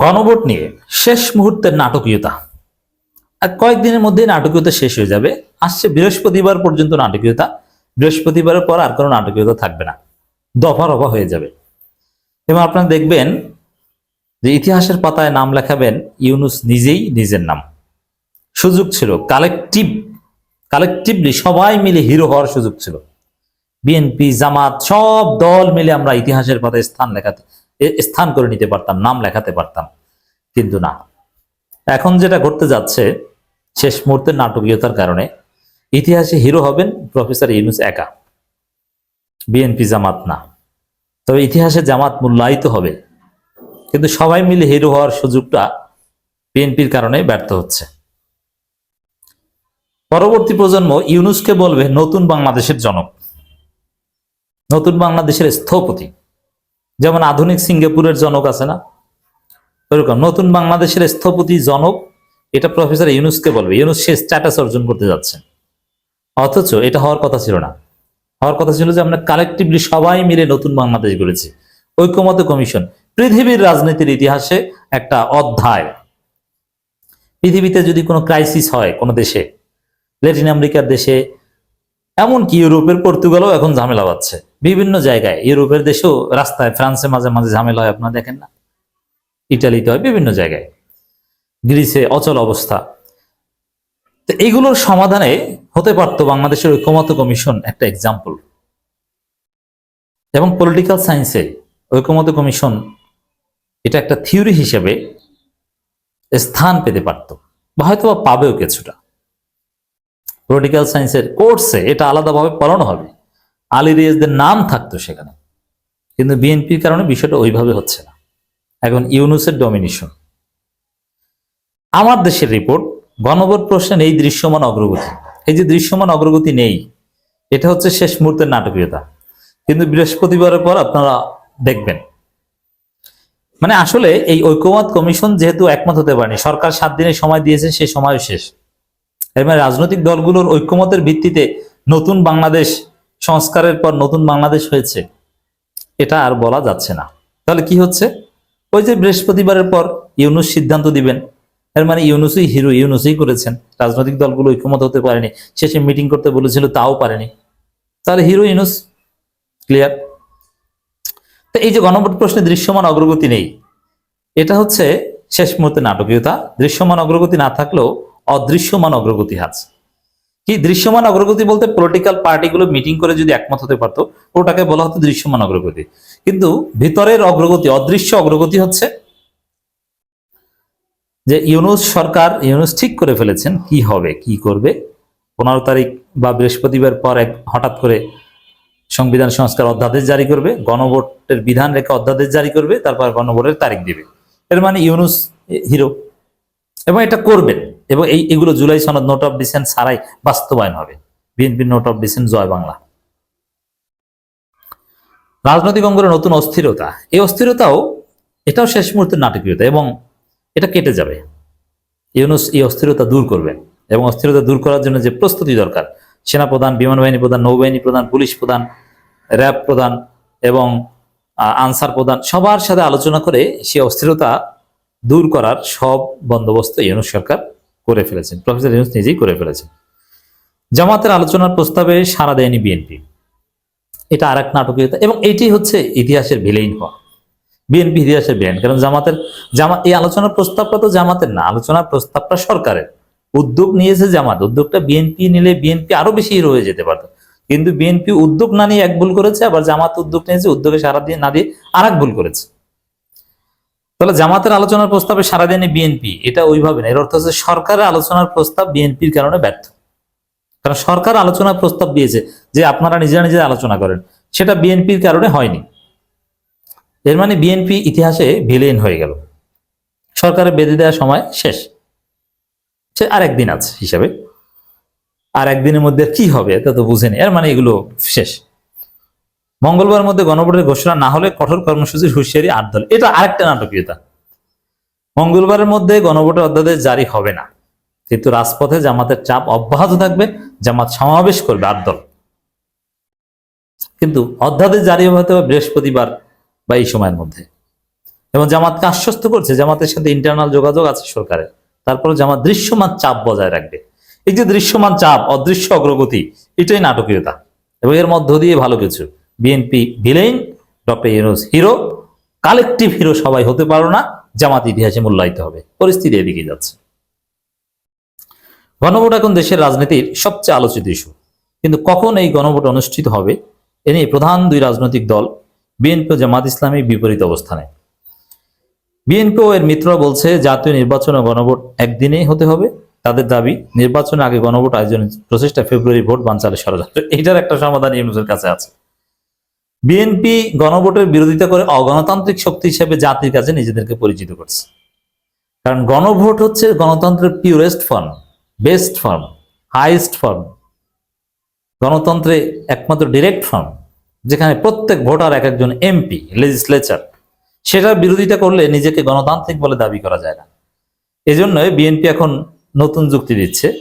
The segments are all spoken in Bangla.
গণভোট নিয়ে শেষ মুহূর্তের নাটকীয়তা। আর কয়েকদিনের মধ্যেই নাটকীয়তা শেষ হয়ে যাবে। আসছে বৃহস্পতিবার পর্যন্ত নাটকীয়তা। বৃহস্পতিবারের পর আর কোনো নাটকীয়তা থাকবে না। দফা রফা হয়ে যাবে। এবং আপনারা দেখবেন যে ইতিহাসের পাতায় নাম লেখাবেন ইউনুস নিজেই নিজের নাম। সুযোগ ছিল। কালেকটিভ, কালেকটিভলি সবাই মিলে হিরো হওয়ার সুযোগ ছিল। বিএনপি, জামাত সব দল মিলে আমরা ইতিহাসের পাতায় স্থান লেখাতে স্থান করে নিতে পারতাম, নাম লেখাতে পারতাম। কিন্তু না। এখন যেটা ঘটতে যাচ্ছে, শেষ মুহূর্তের নাটকীয়তার কারণে ইতিহাসে হিরো হবেন প্রফেসর ইউনুস একা। বিএনপি জামাত না। তবে ইতিহাসে জামাত মূল্যায়িত হবে। কিন্তু সবাই মিলে হিরো হওয়ার সুযোগটা বিএনপির কারণে ব্যর্থ হচ্ছে। পরবর্তী প্রজন্ম ইউনুসকে বলবে, নতুন বাংলাদেশের জনক। নতুন বাংলাদেশের স্থপতি। যেমন আধুনিক সিঙ্গাপুরের জনক আছে না? ওরকম নতুন বাংলাদেশের স্থপতি জনক, এটা প্রফেসর ইউনুসকে বলবে। ইউনুস সে স্ট্যাটাস অর্জন করতে যাচ্ছে। অথচ এটা হওয়ার কথা ছিল না। হওয়ার কথা ছিল যে আমরা কালেকটিভলি সবাই মিলে নতুন বাংলাদেশ গড়েছি। ঐক্যমত কমিশন। পৃথিবীর রাজনীতির ইতিহাসে একটা অধ্যায়। পৃথিবীতে যদি কোনো ক্রাইসিস হয় কোনো দেশে ল্যাটিন আমেরিকার দেশে, এমনকি ইউরোপের পর্তুগালও এখন ঝামেলা পাচ্ছে বিভিন্ন জায়গায়, ইউরোপের দেশেও রাস্তায়, ফ্রান্সে মাঝে মাঝে ঝামেলা হয়, আপনারা দেখেন না। ইটালিতে হয়, বিভিন্ন জায়গায়। গ্রিসে অচল অবস্থা। তো এগুলোর সমাধানে হতে পারতো বাংলাদেশের ঐক্যমত কমিশন একটা এক্সাম্পল এবং পলিটিক্যাল সায়েন্সে ঐক্যমত কমিশন এটা একটা থিওরি হিসেবে স্থান পেতে পারতো, বা হয়তো পাবেও কিছুটা। পলিটিক্যাল সায়েন্সের কোর্সে এটা আলাদাভাবে পড়ানো হবে। আলী রিয়াজদের নাম থাকতো সেখানে। কিন্তু বিএনপির কারণে বিষয়টা ওইভাবে হচ্ছে না। এখন ইউনুসের ডমিনেশন আমার দেশের রিপোর্ট গণভোট প্রশ্নের এই দৃশ্যমান অগ্রগতি। এই যে দৃশ্যমান অগ্রগতি নেই, এটা হচ্ছে শেষ মুহূর্তের নাটকীয়তা। কিন্তু বৃহস্পতিবারের পর আপনারা দেখবেন। মানে আসলে এই ঐক্যমত কমিশন যেহেতু একমত হতে পারেনি, সরকার সাত দিনের সময় দিয়েছে, সে সময় শেষ। এর মানে রাজনৈতিক দলগুলোর ঐক্যমতের ভিত্তিতে নতুন বাংলাদেশ সংস্কারের পর নতুন বাংলাদেশ হয়েছে, এটা আর বলা যাচ্ছে না। তাহলে কি হচ্ছে? ওই যে বৃহস্পতিবারের পর ইউনুস সিদ্ধান্ত দিবেন, এর মানে ইউনুসই হিরো, ইউনুসই করেছেন। রাজনৈতিক দলগুলো ঐক্যমত হতে পারেনি, শেষে মিটিং করতে বলেছিল তাও পারেনি। তাহলে হিরো ইউনুস, ক্লিয়ার? তো এই যে গণভোট প্রশ্নে দৃশ্যমান অগ্রগতি নেই, এটা হচ্ছে শেষ মুহূর্তে নাটকীয়তা। দৃশ্যমান অগ্রগতি না থাকলেও অদৃশ্যমান অগ্রগতি আছে। কি দৃশ্যমান অগ্রগতি বলতে পলিটিক্যাল পার্টিগুলো মিটিং করে যদি একমত হতে পারতো, ওটাকে বলা হতো দৃশ্যমান অগ্রগতি। কিন্তু ভিতরের অগ্রগতি, অদৃশ্য অগ্রগতি হচ্ছে যে ইউনুস সরকার, ইউনুস ঠিক করে ফেলেছেন কি হবে, কি করবে। পনেরো তারিখ বা বৃহস্পতিবার পর এক হঠাৎ করে সংবিধান সংস্কার অধ্যাদেশ জারি করবে, গণভোটের বিধান রেখে অধ্যাদেশ জারি করবে, তারপর গণভোটের তারিখ দিবে। এর মানে ইউনুস হিরো। এবং এটা করবেন। এবং এই, এগুলো জুলাই সনদ নোট অফ ডিসেন্ট ছাড়াই বাস্তবায়ন হবে। বিএনপির note of dissent Joy Bangla. রাজনৈতিক অঙ্গনে নতুন অস্থিরতা। এই অস্থিরতাও, এটাও শেষ মুহূর্তের নাটকীয়তা এবং এটা কেটে যাবে। ইউনুস এই অস্থিরতা দূর করবেন এবং অস্থিরতা দূর করার জন্য যে প্রস্তুতি দরকার, সেনাপ্রধান বিমান বাহিনী প্রধান, নৌবাহিনী প্রধান, পুলিশ প্রধান, র্যাব প্রধান এবং আনসার প্রধান, সবার সাথে আলোচনা করে সে অস্থিরতা দূর করার সব বন্দোবস্ত ইউনুস সরকার করে ফেলেছেন। প্রফেসর ইউনুস নিজেই করে ফেলেছেন। জামাতের আলোচনার প্রস্তাবে সাড়া দেয়নি বিএনপি। এটা আর এক নাটকীয়তা এবং এইটি হচ্ছে ইতিহাসের ভিলেইন হওয়া। বিএনপি ইতিহাসের ভিলেন কারণ জামাতের জামাত এই আলোচনার প্রস্তাবটা তো জামাতের না। আলোচনার প্রস্তাবটা সরকারের। উদ্যোগ নিয়েছে জামাত। উদ্যোগটা বিএনপি নিলে বিএনপি আরও বেশি রয়ে যেতে পারতো। কিন্তু বিএনপি উদ্যোগ না নিয়ে এক ভুল করেছে, আবার জামাত উদ্যোগ নিয়েছে, উদ্যোগে সারা দিয়ে না দিয়ে আর ভুল করেছে। তাহলে জামাতের আলোচনার প্রস্তাবে সারা বিএনপি, এটা ওইভাবে না। এর অর্থ হচ্ছে সরকারের আলোচনার প্রস্তাব বিএনপির কারণে ব্যর্থ। কারণ সরকার আলোচনার প্রস্তাব দিয়েছে যে আপনারা নিজেরা নিজেরা আলোচনা করেন। সেটা বিএনপির কারণে হয়নি। এর মানে বিএনপি ইতিহাসে ভিলেন হয়ে গেল। সরকারের বেঁধে দেওয়ার সময় শেষ। সে আর একদিন আছে হিসাবে। আর একদিনের মধ্যে কি হবে, তা তো বুঝেনি এর মানে এগুলো শেষ। মঙ্গলবার মধ্যে গণভোটের ঘোষণা না হলে কঠোর কর্মসূচির হুঁশিয়ারি আট দল। এটা আরেকটা নাটকীয়তা। মঙ্গলবারের মধ্যে গণভোটের অধ্যাদেশ জারি হবে না। কিন্তু রাজপথে জামাতের চাপ অব্যাহত থাকবে, জামাত সমাবেশ করবে আট দল। কিন্তু অধ্যাদেশ জারি হবে হয়তো বৃহস্পতিবার বা এই সময়ের মধ্যে। এবং জামাতকে আশ্বস্ত করছে, জামাতের সাথে ইন্টারনাল যোগাযোগ আছে সরকারের। তারপরে জামাত দৃশ্যমান চাপ বজায় রাখবে। এই যে দৃশ্যমান চাপ, অদৃশ্য অগ্রগতি, এটাই নাটকীয়তা। এবং এর মধ্য দিয়ে ভালো কিছু। BNP villain, doctor Yunus hero, collective hero সবাই হতে পারো না, জামাত ইতিহাসে মূল্যায়িত হবে। পরিস্থিতি এদিকে যাচ্ছে। গণভোট এখন দেশের রাজনীতির সবচেয়ে আলোচিত ইস্যু। কিন্তু কখন এই গণভোট অনুষ্ঠিত হবে, এ নিয়ে প্রধান দুই রাজনৈতিক দল, বিএনপি ও জামাত ইসলামী বিপরীত অবস্থানে। বিএনপি ও এর মিত্র বলছে, জাতীয় নির্বাচন ও গণভোট একদিনেই হতে হবে। তাদের দাবি, নির্বাচনের আগে গণভোট আয়োজনের প্রচেষ্টা ফেব্রুয়ারি ভোট বানচালে ষড়যন্ত্র। এইটার একটা সমাধান ইউনুসের কাছে আছে। বিএনপি গণভোটের বিরোধিতা করে অগণতান্ত্রিক শক্তি হিসেবে জাতির কাছে নিজেদেরকে পরিচিত করছে। কারণ গণভোট হচ্ছে গণতন্ত্রের purest form best form highest form গণতন্ত্রে একমাত্র ডিরেক্ট ফর্ম যেখানে প্রত্যেক ভোটার এক একজন এমপি লেজিসলেচার সেটার বিরোধিতা করলে নিজেকে গণতান্ত্রিক বলে দাবি করা যায় না। এজন্য বিএনপি এখন নতুন যুক্তি দিচ্ছে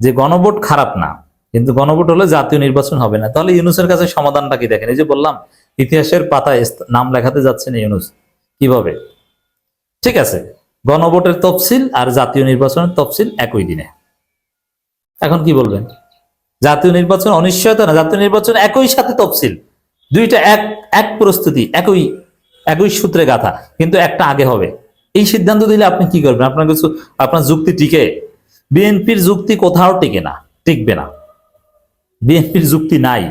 যে গণভোট খারাপ না। কিন্তু গণভোট হলে জাতীয় নির্বাচন হবে না। তাহলে ইউনুসের কাছে সমাধানটা কি দেখেন? এই যে বললাম, ইতিহাসের পাতায় নাম লেখাতে যাচ্ছেন ইউনুস। কীভাবে? ঠিক আছে, গণভোটের তফসিল আর জাতীয় নির্বাচনের তফসিল একই দিনে। এখন কি বলবেন? জাতীয় নির্বাচন অনিশ্চয়তা না? জাতীয় নির্বাচন একই সাথে তফসিল। দুইটা এক এক প্রস্তুতি, একই একই সূত্রে গাথা, কিন্তু একটা আগে হবে। এই সিদ্ধান্ত দিলে আপনি কি করবেন? আপনার কিছু, আপনার যুক্তি টিকে। বিএনপির যুক্তি কোথাও টিকে না, টিকবে না। বিএনপির যুক্তি নাই।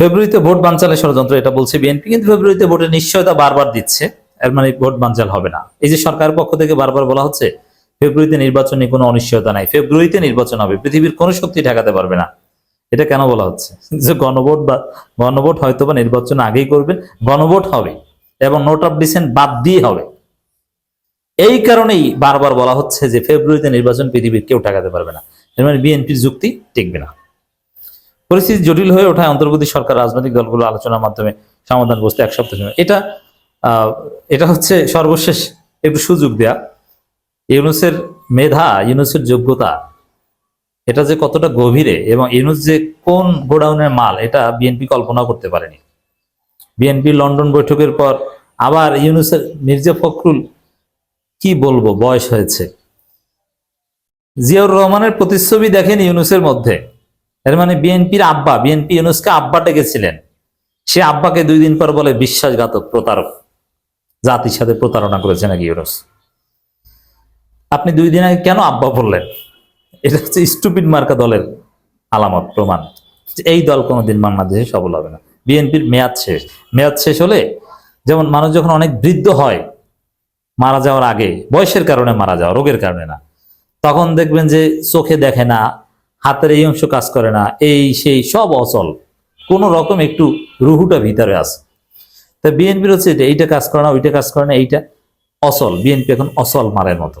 ফেব্রুয়ারিতে ভোট বানচালের ষড়যন্ত্র, এটা বলছে বিএনপি, কিন্তু ফেব্রুয়ারিতে ভোটের নিশ্চয়তা বারবার দিচ্ছে। এর মানে ভোট বানচাল হবে না। এই যে সরকারের পক্ষ থেকে বারবার বলা হচ্ছে, ফেব্রুয়ারিতে নির্বাচন কোনো অনিশ্চয়তা নাই। ফেব্রুয়ারিতে নির্বাচন হবে, পৃথিবীর কোনো শক্তি ঠেকাতে পারবে না। এটা কেন বলা হচ্ছে? যে গণভোট বা গণভোট হয়তো বা নির্বাচন আগেই করবেন গণভোট হবে, এবং নোট অফ ডিসেন্ট বাদ দিয়ে হবে। এই কারণেই বারবার বলা হচ্ছে যে ফেব্রুয়ারিতে নির্বাচন পৃথিবীর কেউ ঠেকাতে পারবে না। এর মানে বিএনপির যুক্তি টিকবে না। পরিস্থিতি জটিল হয়ে ওঠায় অন্তর্বর্তী সরকার, রাজনৈতিক দলগুলো আলোচনার মাধ্যমে সমাধান করতে এক সপ্তাহ এটা এটা হচ্ছে সর্বশেষ একটু সুযোগ দেয়া। ইউনুসের মেধা, ইউনুসের যোগ্যতা, এটা যে কতটা গভীরে এবং ইউনুস যে কোন গোডাউনের মাল, এটা বিএনপি কল্পনা করতে পারেনি। বিএনপি লন্ডন বৈঠকের পর আবার ইউনুসের মির্জা ফখরুল কি বলব, বয়স হয়েছে। জিয়াউর রহমানের প্রতিচ্ছবি দেখেন ইউনুসের মধ্যে। এর মানে বিএনপির আব্বা, বিএনপি ইউনুসকে আব্বা ডেকেছিলেন। সে আব্বাকে দুই দিন পর বলে বিশ্বাসঘাতক প্রতারক। জাতির সাথে প্রতারণা করেছে নাকি ইউনুস? আপনি দুই দিন আগে কেন আব্বা বললেন? এটা হচ্ছে স্টুপিড মার্কা দলের আলামত, প্রমাণ। এই দল কোনোদিন বাংলাদেশে সফল হবে না। বিএনপির মেয়াদ শেষ। মেয়াদ শেষ হলে যেমন মানুষ যখন অনেক বৃদ্ধ হয়, মারা যাওয়ার আগে, বয়সের কারণে মারা যাওয়া, রোগের কারণে না। তখন দেখবেন যে চোখে দেখে না, হাতের এই অংশ কাজ করে না, এই সেই সব অচল। কোন রকম একটু রুহুটা ভিতরে আছে। তা বিএনপির হচ্ছে এটা, এইটা কাজ করে না, ওইটা কাজ করে না, এইটা অচল। বিএনপি এখন অচল মারের মতো।